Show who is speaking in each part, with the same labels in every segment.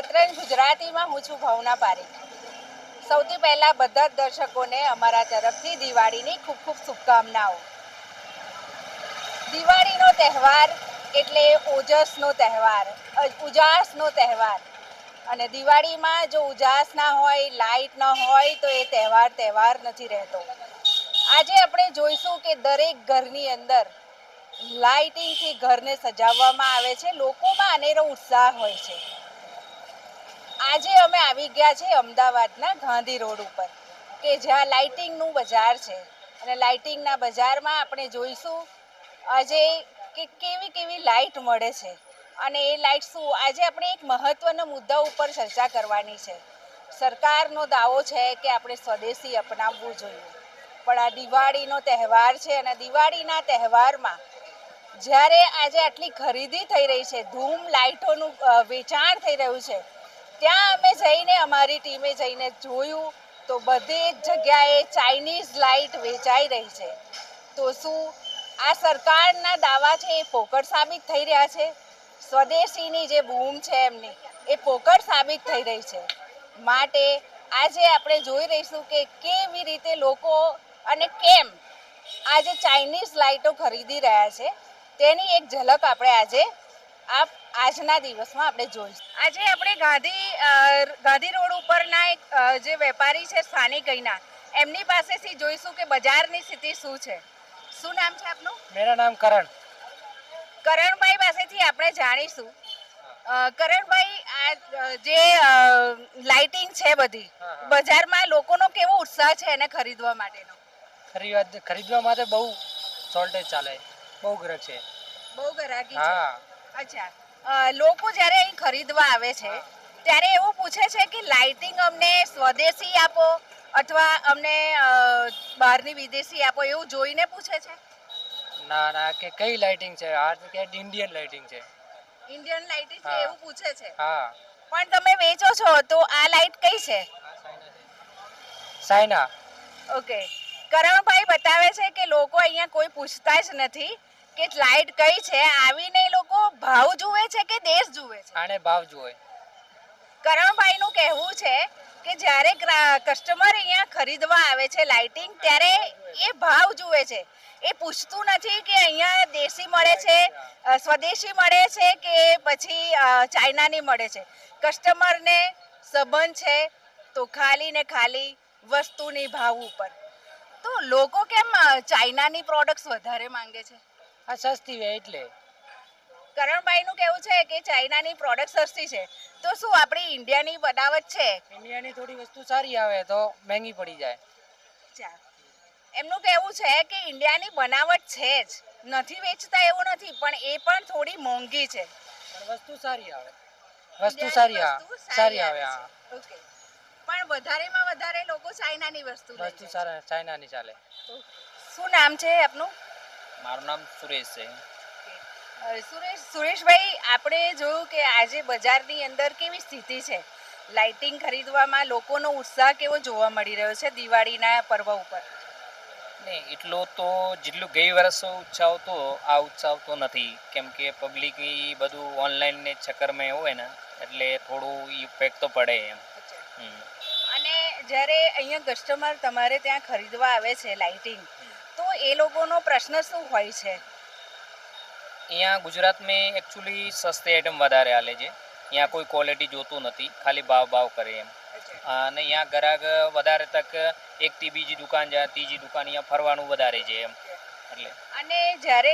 Speaker 1: સત્રંગ ગુજરાતીમાં હું છું ભાવના પારેખ સૌથી પહેલાં બધા જ દર્શકોને અમારા તરફથી દિવાળીની ખૂબ ખૂબ શુભકામનાઓ. દિવાળીનો તહેવાર એટલે ઓજસનો તહેવાર ઉજાસનો તહેવાર. અને દિવાળીમાં જો ઉજાસ ના હોય લાઇટ ન હોય, તો એ તહેવાર તહેવાર નથી રહેતો. આજે આપણે જોઈશું કે દરેક ઘરની અંદર લાઇટિંગથી ઘરને સજાવવામાં આવે છે, લોકોમાં અનેરો ઉત્સાહ હોય છે. આજે અમે આવી ગયા છે અમદાવાદના ગાંધી રોડ ઉપર, કે જ્યાં લાઇટિંગનું બજાર છે. અને લાઇટિંગના બજારમાં આપણે જોઈશું આજે કે કેવી કેવી લાઇટ મળે છે. અને એ લાઇટ શું, આજે આપણે એક મહત્વના મુદ્દા ઉપર ચર્ચા કરવાની છે. સરકારનો દાવો છે કે આપણે સ્વદેશી અપનાવવું જોઈએ. પણ આ દિવાળીનો તહેવાર છે અને દિવાળીના તહેવારમાં જ્યારે આજે આટલી ખરીદી થઈ રહી છે, ધૂમ લાઇટોનું વેચાણ થઈ રહ્યું છે ત્યાં અમે જઈને, અમારી ટીમે જઈને જોયું તો બધી જ જગ્યાએ ચાઇનીઝ લાઇટ વેચાઈ રહી છે. તો શું આ સરકારના દાવા છે એ પોકળ સાબિત થઈ રહ્યા છે? સ્વદેશીની જે બૂમ છે એમની, એ પોકળ સાબિત થઈ રહી છે. માટે આજે આપણે જોઈ રહીશું કે કેવી રીતે લોકો અને કેમ આજે ચાઇનીઝ લાઇટો ખરીદી રહ્યા છે, તેની એક ઝલક આપણે આજે આ આજના દિવસમાં આપણે જોઈશું. આજે આપણે ગાંધી ગાંધી રોડ ઉપરના એક જે વેપારી છે સ્થાનિક ગઈના એમની પાસેથી જોઈશું કે બજારની સ્થિતિ શું છે. શું નામ છે આપનું?
Speaker 2: મેરા નામ કરણ.
Speaker 1: કરણભાઈ પાસેથી આપણે જાણીશું. કરણભાઈ આ જે લાઇટિંગ છે બધી બજારમાં લોકોનો કેવો ઉત્સાહ છે એને ખરીદવા માટેનો?
Speaker 2: ખરીદવા માટે બહુ શોર્ટેજ ચાલે બહુ ગ્રહ છે.
Speaker 1: બહુ ગ્રાહકી છે.
Speaker 2: હા.
Speaker 1: અચ્છા. લોકો જ્યારે અહીં ખરીદવા આવે છે ત્યારે એવું પૂછે છે કે લાઇટિંગ અમને સ્વદેશી આપો અથવા અમને બહારની વિદેશી આપો એવું જોઈને પૂછે છે?
Speaker 2: ના ના કે કઈ લાઇટિંગ છે? આ કે ઇન્ડિયન લાઇટિંગ છે.
Speaker 1: ઇન્ડિયન લાઇટિંગ છે એવું પૂછે છે?
Speaker 2: હા.
Speaker 1: પણ તમે વેચો છો તો આ લાઇટ કઈ છે?
Speaker 2: સાયના.
Speaker 1: ઓકે. કરણભાઈ બતાવે છે કે લોકો અહીંયા કોઈ પૂછતા જ નથી કે લાઇટ કઈ છે. આવીને લોકો ભાવ જુએ છે કે દેશ જુએ છે?
Speaker 2: આને ભાવ જોવે
Speaker 1: કરણભાઈનું કહેવું છે કે જ્યારે કસ્ટમર અહીંયા ખરીદવા આવે છે લાઇટિંગ ત્યારે એ ભાવ જુએ છે. એ પૂછતું નથી કે અહીંયા દેશી મળે છે સ્વદેશી મળે છે કે પછી ચાઇનાની મળે છે. કસ્ટમરને સંબંધ છે તો ખાલી ને ખાલી વસ્તુની ભાવ ઉપર. તો લોકો કેમ ચાઇનાની પ્રોડક્ટ્સ વધારે માંગે છે?
Speaker 2: આ સસ્તી હોય એટલે.
Speaker 1: કરણભાઈનું કેવું છે કે ચાઇનાની પ્રોડક્ટ સસ્તી છે. તો શું આપણી ઇન્ડિયાની બનાવટ છે?
Speaker 2: ઇન્ડિયાની થોડી વસ્તુ સારી આવે તો મહેંગી પડી જાય.
Speaker 1: અચ્છા. એમનું કહેવું છે કે ઇન્ડિયાની બનાવટ છે જ. નથી વેચતા એવું નથી પણ એ પણ થોડી મોંઘી છે.
Speaker 2: પણ વસ્તુ સારી આવે. વસ્તુ સારી આવે સારી આવે
Speaker 1: પણ
Speaker 2: હા.
Speaker 1: ઓકે. પણ વધારેમાં વધારે લોકો ચાઇનાની વસ્તુ
Speaker 2: વસ્તુ સારા ચાઇનાની ચાલે.
Speaker 1: શું નામ છે આપનું?
Speaker 3: મારું નામ સુરેશ છે.
Speaker 1: સુરેશ સુરેશભાઈ આપણે જોયું કે આજે બજારની અંદર કેવી સ્થિતિ છે? લાઇટિંગ ખરીદવામાં લોકોનો ઉત્સાહ કેવો જોવા મળી રહ્યો છે દિવાળીના પર્વ ઉપર?
Speaker 3: નહીં એટલો તો જેટલું ગઈ વર્ષો ઉત્સાહ હતો આ ઉત્સાહ તો નથી. કેમ કે પબ્લિક એ બધું ઓનલાઈન ને ચક્કરમાં હોય ને એટલે થોડું ઇફેક્ટ તો પડે એમ.
Speaker 1: અને જ્યારે અહીંયા કસ્ટમર તમારે ત્યાં ખરીદવા આવે છે લાઇટિંગ તો એ લોકોનો પ્રશ્ન શું હોય છે?
Speaker 3: અહીંયા ગુજરાતમાં એકચ્યુઅલી સસ્તી આઈટમ વધારે હાલે છે. અહીંયા કોઈ ક્વોલિટી જોતું નથી ખાલી ભાવ ભાવ કરે એમ. અને અહીંયા ગ્રાહક વધારે તક એકથી બીજી દુકાન જાય ત્રીજી દુકાન અહીંયા ફરવાનું વધારે છે એમ. એટલે.
Speaker 1: અને જ્યારે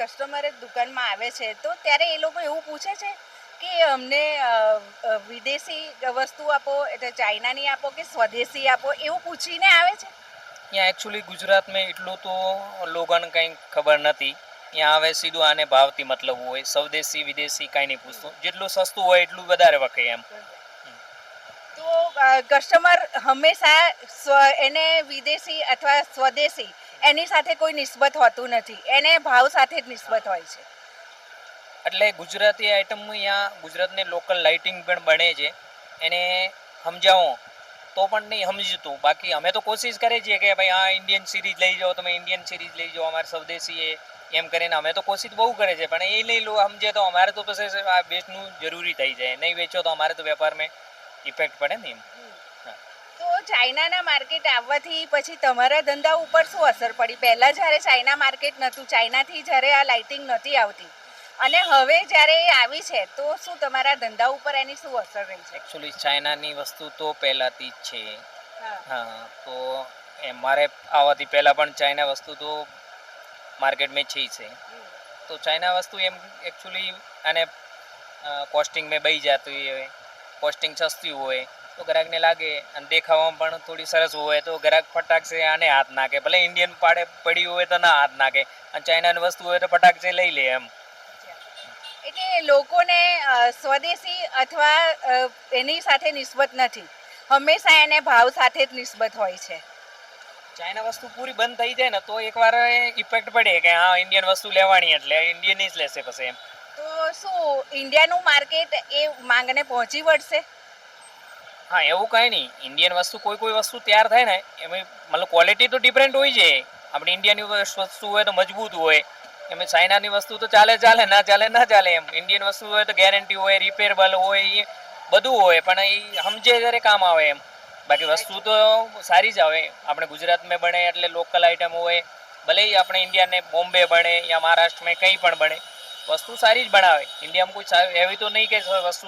Speaker 1: કસ્ટમર દુકાનમાં આવે છે તો ત્યારે એ લોકો એવું પૂછે છે કે અમને વિદેશી વસ્તુ આપો એટલે ચાઇનાની આપો કે સ્વદેશી આપો એવું પૂછીને આવે છે?
Speaker 3: અહીંયા એકચ્યુઅલી ગુજરાતમાં એટલું તો લોગન કંઈ ખબર નથી. અહીંયા આવે સીધું આને ભાવથી મતલબ હોય સ્વદેશી વિદેશી કાંઈ નહીં પૂછતું. જેટલું સસ્તું હોય એટલું વધારે વખે એમ.
Speaker 1: તો કસ્ટમર હંમેશા એને વિદેશી અથવા સ્વદેશી એની સાથે કોઈ નિસ્બત હોતું નથી. એને ભાવ સાથે જ નિસ્બત હોય છે.
Speaker 3: એટલે ગુજરાતી આઈટમ અહીંયા ગુજરાતને લોકલ લાઇટિંગ પણ બને છે. એને સમજાવો. તો પણ નહીં સમજતું. બાકી અમે તો કોશિશ કરીએ છીએ કે ભાઈ આ ઇન્ડિયન સિરીઝ લઈ જાઓ તમે ઇન્ડિયન સિરીઝ લઈ જાઓ અમારે સ્વદેશી એ એમ કરીને અમે તો કોશિશ બહુ કરે છે પણ એ નહીં લો સમજે તો અમારે તો પછી આ બેચનું જરૂરી થઈ જાય. નહીં વેચો તો અમારે તો વેપારમાં ઇફેક્ટ પડે ને એમ.
Speaker 1: તો ચાઇનાના માર્કેટ આવવાથી પછી તમારા ધંધા ઉપર શું અસર પડી? પહેલા જ્યારે ચાઇના માર્કેટ નહોતું ચાઇનાથી જ્યારે આ લાઇટિંગ નહોતી આવતી. અને હવે જ્યારે એ આવી છે તો શું તમારા ધંધા ઉપર એની શું અસર રહી છે?
Speaker 3: એકચ્યુઅલી ચાઇનાની વસ્તુ તો પહેલાંથી જ છે.
Speaker 1: હા.
Speaker 3: તો મારે આવવાથી પહેલાં પણ ચાઇના વસ્તુ તો માર્કેટમાં છે જ છે. તો ચાઇના વસ્તુ એમ એકચ્યુઅલી આને કોસ્ટિંગ મેં બઈ જતી હોય કોસ્ટિંગ સસ્તી હોય, તો ગ્રાહકને લાગે. અને દેખાવામાં પણ થોડી સરસ હોય, તો ગ્રાહક ફટાક છે આને હાથ નાખે. ભલે ઇન્ડિયન પાડે પડી હોય તો ના હાથ નાખે. અને ચાઇનાની વસ્તુ હોય તો ફટાક છે લઈ લે એમ.
Speaker 1: એટલે લોકોને સ્વદેશી અથવા એની સાથે નિસ્બત નથી. હંમેશા એને ભાવ સાથે જ નિસ્બત હોય છે.
Speaker 3: ચાઇના વસ્તુ પૂરી બંધ થઈ જાય ને તો એકવાર ઇફેક્ટ પડે કે હા ઇન્ડિયન વસ્તુ લેવાની એટલે ઇન્ડિયન જ લેશે પછી એમ.
Speaker 1: તો શું ઇન્ડિયાનું માર્કેટ એ માંગને પહોંચી વળશે?
Speaker 3: હા એવું કંઈ નહીં. ઇન્ડિયન વસ્તુ કોઈ કોઈ વસ્તુ તૈયાર થાય ને એમાં મતલબ ક્વોલિટી તો ડિફરન્ટ હોય છે. આપણે ઇન્ડિયાની વસ્તુ હોય તો મજબૂત હોય. એમ ચાઇનાની વસ્તુ તો ચાલે ચાલે ના ચાલે ના ચાલે એમ. ઇન્ડિયન વસ્તુ હોય તો ગેરંટી હોય રિપેરેબલ હોય બધું હોય પણ એ સમજે જ્યારે કામ આવે એમ. બાકી વસ્તુ તો સારી જ આવે. આપણે ગુજરાતમાં બને એટલે લોકલ આઈટમ હોય ભલે આપણે ઇન્ડિયાને બોમ્બે બને યા મહારાષ્ટ્રમાં કંઈ પણ બને વસ્તુ સારી જ બનાવે. ઇન્ડિયામાં કોઈ સારી એવી તો નહીં કે વસ્તુ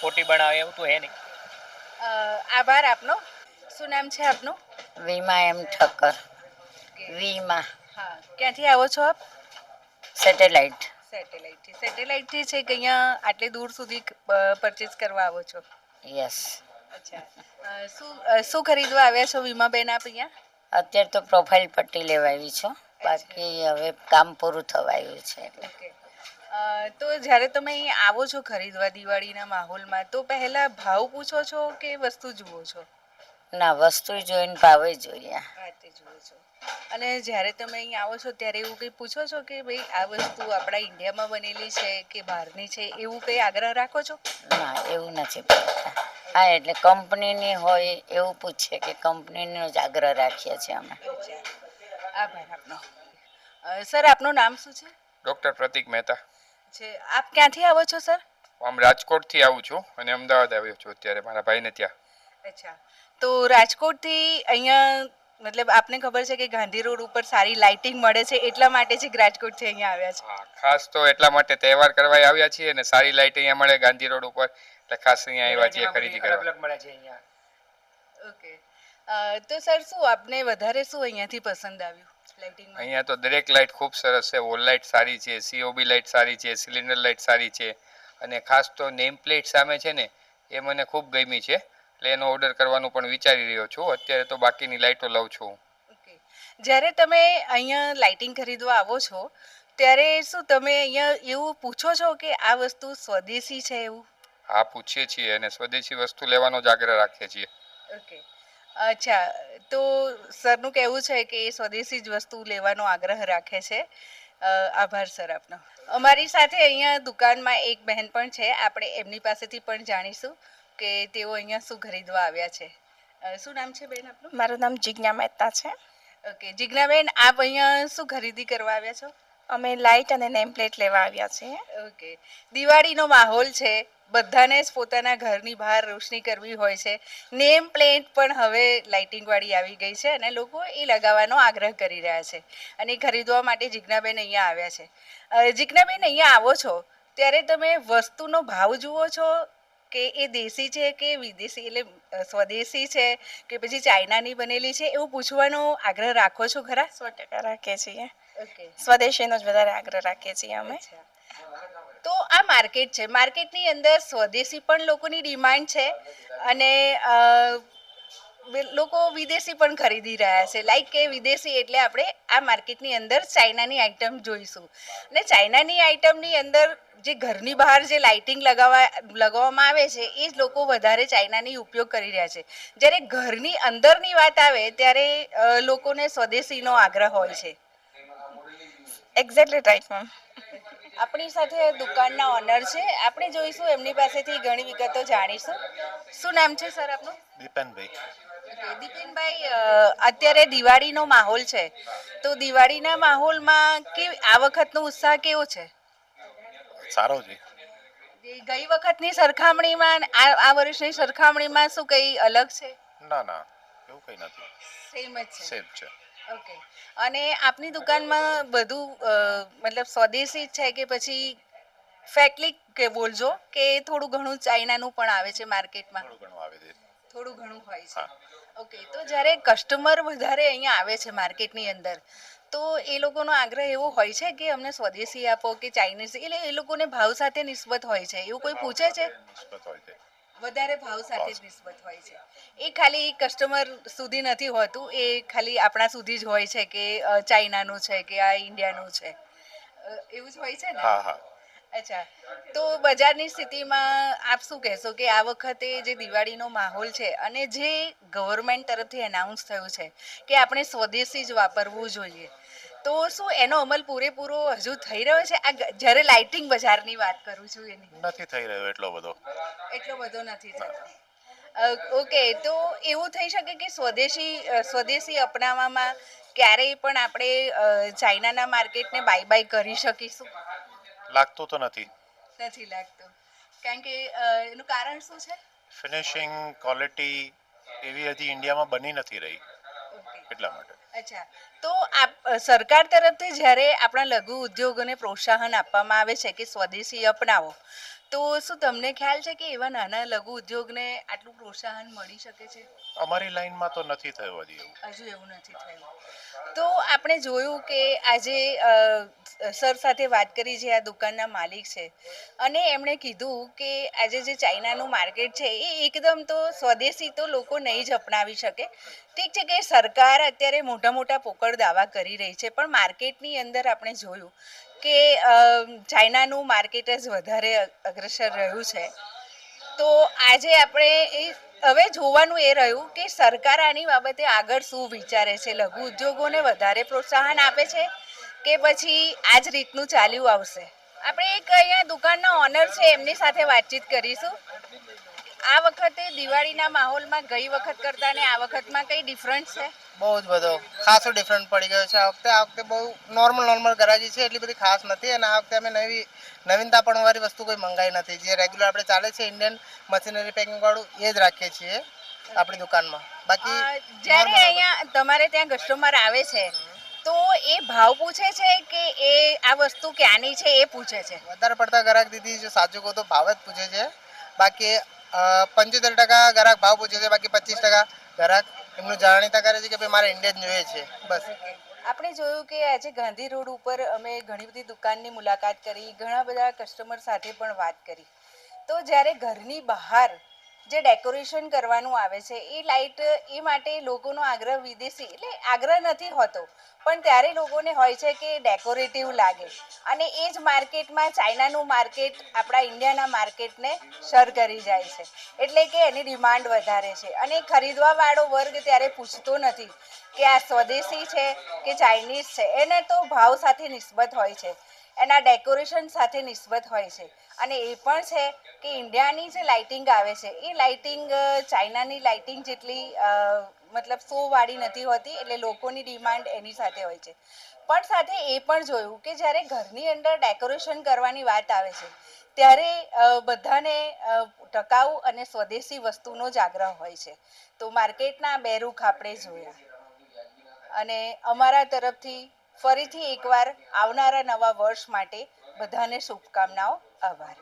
Speaker 3: ખોટી બનાવે એવું તો હે નહીં.
Speaker 1: આભાર આપનો. શું નામ છે આપનું?
Speaker 4: વીમા એમ ઠક્કર. વીમા.
Speaker 1: હા ક્યાંથી આવો છો આપ?
Speaker 4: સેટેલાઇટ.
Speaker 1: સેટેલાઇટથી સેટેલાઇટથી છે કે અહીંયા આટલી દૂર સુધી પરચેસ કરવા આવો છો?
Speaker 4: યસ.
Speaker 1: અચ્છા. શું શું ખરીદવા આવ્યા છો વીમાબેન આપ અહીંયા?
Speaker 4: અત્યારે તો પ્રોફાઇલ પટ્ટી લેવા આવી છું. બાકી હવે કામ પૂરું થવાયું છે એટલે.
Speaker 1: તો જ્યારે તમે અહીં આવો છો ખરીદવા દિવાળીના માહોલમાં તો પહેલા ભાવ પૂછો છો કે વસ્તુ જુઓ છો?
Speaker 4: ના વસ્તુ જોઈને ભાવે જોઈએ.
Speaker 1: હા તે જુઓ છો. અને જ્યારે તમે અહીં આવો છો ત્યારે એવું કંઈ પૂછો છો કે ભાઈ આ વસ્તુ આપણા ઇન્ડિયામાં બનેલી છે કે બહારની છે? એવું કંઈ આગ્રહ રાખો છો?
Speaker 4: ના એવું નથી પૂછતા. હા એટલે કંપનીની હોય એવું પૂછે કે કંપનીનો જ આગ્રહ રાખીએ છીએ અમે.
Speaker 1: આભાર આપનો. સર આપનું નામ શું છે?
Speaker 5: ડૉક્ટર પ્રતિક મહેતા.
Speaker 1: છે આપ ક્યાંથી આવો છો સર?
Speaker 5: હું આમ રાજકોટથી આવું છું અને અમદાવાદ આવ્યો છું અત્યારે મારા ભાઈને ત્યાં.
Speaker 1: અચ્છા. તો રાજકોટથી અહીંયા મતલબ આપને ખબર છે કે ગાંધી રોડ ઉપર સારી લાઇટિંગ મળે છે એટલા માટે જ રાજકોટથી અહીંયા આવ્યા છે.
Speaker 5: ખાસ તો એટલા માટે તહેવાર કરવા આવ્યા છીએ અને સારી લાઇટ અહીંયા મળે ગાંધી રોડ ઉપર. એટલે ખાસ અહીંયા આવ્યા છીએ ખરીદી કરવા.
Speaker 2: અલગ મળે છે અહીંયા.
Speaker 1: ઓકે. તો સર શું આપને વધારે શું અહીંયાથી પસંદ આવ્યું
Speaker 5: અહીંયા તો દરેક લાઇટ ખૂબ સરસ છે. વોલ લાઇટ સારી છે સીઓબી લાઇટ સારી છે સિલિન્ડર લાઇટ સારી છે અને ખાસ તો નેમ પ્લેટ સામે છે ને એ મને ખૂબ ગમી છે. એટલે એનો ઓર્ડર કરવાનું પણ વિચારી રહ્યો છું. અત્યારે તો બાકીની લાઇટો લઉં છું.
Speaker 1: ઓકે. જ્યારે તમે અહીંયા લાઇટિંગ ખરીદવા આવો છો ત્યારે શું તમે અહીંયા એવું પૂછો છો કે આ વસ્તુ સ્વદેશી છે એવું?
Speaker 5: હા પૂછીએ છીએ અને સ્વદેશી વસ્તુ લેવાનો જ આગ્રહ રાખીએ છીએ.
Speaker 1: ઓકે અચ્છા તો સરનું કહેવું છે કે એ સ્વદેશી જ વસ્તુ લેવાનો આગ્રહ રાખે છે. આભાર સર આપનો. અમારી સાથે અહીંયા દુકાનમાં એક બહેન પણ છે. આપણે એમની પાસેથી પણ જાણીશું કે તેઓ અહીંયા શું ખરીદવા આવ્યા છે. શું નામ છે બેન આપનું?
Speaker 6: મારું નામ જિજ્ઞા મહેતા છે.
Speaker 1: ઓકે જિજ્ઞાબેન આપ અહીંયા શું ખરીદી કરવા આવ્યા છો?
Speaker 6: અમે લાઇટ અને નેમ પ્લેટ લેવા આવ્યા છીએ.
Speaker 1: ઓકે. દિવાળીનો માહોલ છે. બધાને જ પોતાના ઘરની બહાર રોશની કરવી હોય છે. નેમ પ્લેટ પણ હવે લાઇટિંગવાળી આવી ગઈ છે અને લોકો એ લગાવવાનો આગ્રહ કરી રહ્યા છે. અને ખરીદવા માટે જીજ્ઞાબેન અહીંયા આવ્યા છે. જિજ્ઞાબેન અહીંયા આવો છો. ત્યારે તમે વસ્તુનો ભાવ જુઓ છો? કે એ દેશી છે કે વિદેશી? એટલે સ્વદેશી છે કે પછી ચાઇનાની બનેલી છે? એવું પૂછવાનો આગ્રહ રાખો છો ખરા?
Speaker 6: સો ટકા રાખીએ છીએ. સ્વદેશીનો જ વધારે આગ્રહ રાખીએ છીએ અમે.
Speaker 1: તો આ માર્કેટ છે. માર્કેટની અંદર સ્વદેશી પણ લોકોની ડિમાન્ડ છે અને લોકો વિદેશી પણ ખરીદી રહ્યા છે. લાઈક કે વિદેશી એટલે આપણે આ માર્કેટની અંદર ચાઇનાની આઇટમ જોઈશું. અને ચાઇનાની આઇટમની અંદર જે ઘરની બહાર જે લાઇટિંગ લગાવવા લગાવવામાં આવે છે એ જ લોકો વધારે ચાઇનાની ઉપયોગ કરી રહ્યા છે. જ્યારે ઘરની અંદરની વાત આવે ત્યારે લોકોને સ્વદેશીનો આગ્રહ હોય છે.
Speaker 6: એક્ઝેક્ટલી રાઈટ મેમ
Speaker 1: આપણી સાથે દુકાનના ઓનર છે. આપણે જોઈશું એમની પાસેથી ઘણી વિગતો જાણીશું. શું નામ છે સર આપનું?
Speaker 7: દીપનભાઈ.
Speaker 1: દીપેનભાઈ અત્યારે દિવાળીનો માહોલ છે. તો દિવાળીના માહોલમાં કે આ વખતનો ઉત્સાહ કેવો છે?
Speaker 7: સારો છે.
Speaker 1: ગઈ વખતની સરખામણીમાં અને આ આ વર્ષની સરખામણીમાં શું કઈ અલગ છે?
Speaker 7: ના ના એવું કંઈ નથી.
Speaker 1: સેમ જ છે.
Speaker 7: સેમ છે.
Speaker 1: ઓકે અને આપની દુકાનમાં બધું અ, મતલબ સ્વદેશી જ છે કે પછી ફેકલિક કે બોલજો કે થોડું ઘણું ચાઇનાનું પણ આવે છે માર્કેટમાં?
Speaker 7: થોડું ઘણું આવે છે.
Speaker 1: થોડું ઘણું હોય છે.
Speaker 7: હા.
Speaker 1: ઓકે તો જ્યારે કસ્ટમર વધારે અહીંયા આવે છે માર્કેટની અંદર તો એ લોકોનો આગ્રહ એવો હોય છે કે અમને સ્વદેશી આપો કે ચાઇનીઝ એટલે એ લોકોને ભાવ સાથે નિસ્બત હોય છે. એવું કોઈ પૂછે છે? વધારે ભાવ સાથે જ. નિસ્બત હોય છે. એ ખાલી કસ્ટમર સુધી નથી હોતું એ ખાલી આપણા સુધી જ હોય છે કે ચાઇનાનું છે કે આ ઇન્ડિયાનું છે. એવું જ હોય છે ને?
Speaker 7: હા હા.
Speaker 1: અચ્છા. તો બજારની સ્થિતિમાં આપ શું કહેશો કે આ વખતે જે દિવાળીનો માહોલ છે અને જે ગવર્મેન્ટ તરફથી એનાઉન્સ થયું છે કે આપણે સ્વદેશી જ વાપરવું જોઈએ તો શું એનો અમલ પૂરેપૂરો હજુ થઈ રહ્યો છે? આ જ્યારે લાઇટિંગ બજારની વાત કરું છું એની.
Speaker 7: નથી થઈ રહ્યો એટલો બધો.
Speaker 1: એટલો બધો નથી થતો. ઓકે તો એવું થઈ શકે કે સ્વદેશી સ્વદેશી અપનાવવામાં ક્યારેય પણ આપણે ચાઇનાના માર્કેટને બાય બાય કરી શકીશું?
Speaker 7: લાગતું તો નથી.
Speaker 1: નથી લાગતું. કારણ કે એનું કારણ શું છે?
Speaker 7: ફિનિશિંગ ક્વોલિટી એવી હજી ઇન્ડિયામાં બની નથી રહી. એટલા માટે.
Speaker 1: અચ્છા. તો સરકાર તરફથી જ્યારે આપણા લઘુ ઉદ્યોગોને પ્રોત્સાહન આપવામાં આવે છે કે સ્વદેશી અપનાવો તો શું તમને ખ્યાલ છે કે એવા નાના લઘુ ઉદ્યોગને આટલું પ્રોત્સાહન મળી શકે છે?
Speaker 7: અમારી લાઈનમાં તો નથી થયું હજી એવું.
Speaker 1: હજુ એવું નથી થયું. તો આપણે જોયું કે આજે સર સાથે વાત કરી જે આ દુકાનના માલિક છે. અને એમણે કીધું કે આજે જે ચાઇનાનું માર્કેટ છે, એ એકદમ તો સ્વદેશી તો લોકો નહીં જ અપનાવી શકે. ઠીક છે કે સરકાર અત્યારે મોટા મોટા પોકળ દાવા કરી રહી છે, પણ માર્કેટની અંદર આપણે જોયું કે ચાઇનાનું માર્કેટ જ વધારે અગ્રસર રહ્યું છે. તો આજે આપણે એ, હવે જોવાનું એ રહ્યું કે સરકાર આની બાબતે આગળ શું વિચારે છે, લઘુ ઉદ્યોગોને વધારે પ્રોત્સાહન આપે છે કે પછી આ જ રીતનું ચાલ્યું આવશે? આપણે એક અહીંયા દુકાનના ઓનર છે એમની સાથે વાતચીત કરીશું. આ વખતે દિવાળીના માહોલમાં ગઈ વખત કરતાં ને આ વખતમાં કઈ ડિફરન્સ છે?
Speaker 8: બહુ જ બધો. ખાસો ડિફરન્ટ પડી ગયો છે. આ વખતે આ વખતે બહુ નોર્મલ નોર્મલ ગરાજી છે એટલી બધી ખાસ નથી. અને આ વખતે અમે નવી નવીનતા પણ વાળી વસ્તુ કોઈ મંગાવી નથી. જે રેગ્યુલર આપણે ચાલે છે ઇન્ડિયન મશીનરી પેકિંગ વાળું એ જ રાખીએ છીએ આપણી દુકાનમાં. બાકી
Speaker 1: જ્યારે અહીંયા તમારે ત્યાં કસ્ટમર આવે છે તો એ ભાવ પૂછે છે કે એ આ વસ્તુ ક્યાંની છે એ પૂછે છે?
Speaker 8: વધારે પડતા ગ્રાહક દીદી જો સાચું કહું તો ભાવ જ પૂછે છે. બાકી પંચોતેર ટકા ગ્રાહક ભાવ પૂછે છે બાકી પચીસ ટકા ગ્રાહક એમનું જાણીતા કરે છે કે ભાઈ મારે ઇન્ડિયન જોઈએ છે. બસ.
Speaker 1: આપણે જોયું કે આજે ગાંધી રોડ ઉપર અમે ઘણી બધી દુકાનની મુલાકાત કરી ઘણા બધા કસ્ટમર સાથે પણ વાત કરી. તો જ્યારે ઘરની બહાર જે ડેકોરેશન કરવાનું આવે છે, એ લાઇટ એ માટે લોકોનો આગ્રહ વિદેશી, એટલે આગ્રહ નથી હોતો, પણ ત્યારે લોકોને હોય છે કે ડેકોરેટિવ લાગે. અને એ જ માર્કેટમાં ચાઇનાનું માર્કેટ, આપણા ઇન્ડિયાના માર્કેટને સર કરી જાય છે. એટલે કે એની ડિમાન્ડ વધારે છે. અને ખરીદવાવાળો વર્ગ ત્યારે પૂછતો નથી કે આ સ્વદેશી છે કે ચાઇનીઝ છે? એને તો ભાવ સાથે નિસ્બત હોય છે. એના ડેકોરેશન સાથે નિસ્બત હોય છે. અને એ પણ છે કે ઇન્ડિયાની જે લાઇટિંગ આવે છે, એ લાઇટિંગ ચાઇનાની લાઇટિંગ જેટલી મતલબ સોવાળી નથી હોતી એટલે લોકોની ડિમાન્ડ એની સાથે હોય છે. પણ સાથે એ પણ જોયું કે જ્યારે ઘરની અંદર ડેકોરેશન કરવાની વાત આવે છે, ત્યારે બધાને ટકાઉ અને સ્વદેશી વસ્તુનો જ આગ્રહ હોય છે. તો માર્કેટના બે રૂખ આપણે જોયા. અને અમારા તરફથી ફરીથી એકવાર આવનારા નવા વર્ષ માટે બધાને શુભકામનાઓ આભાર.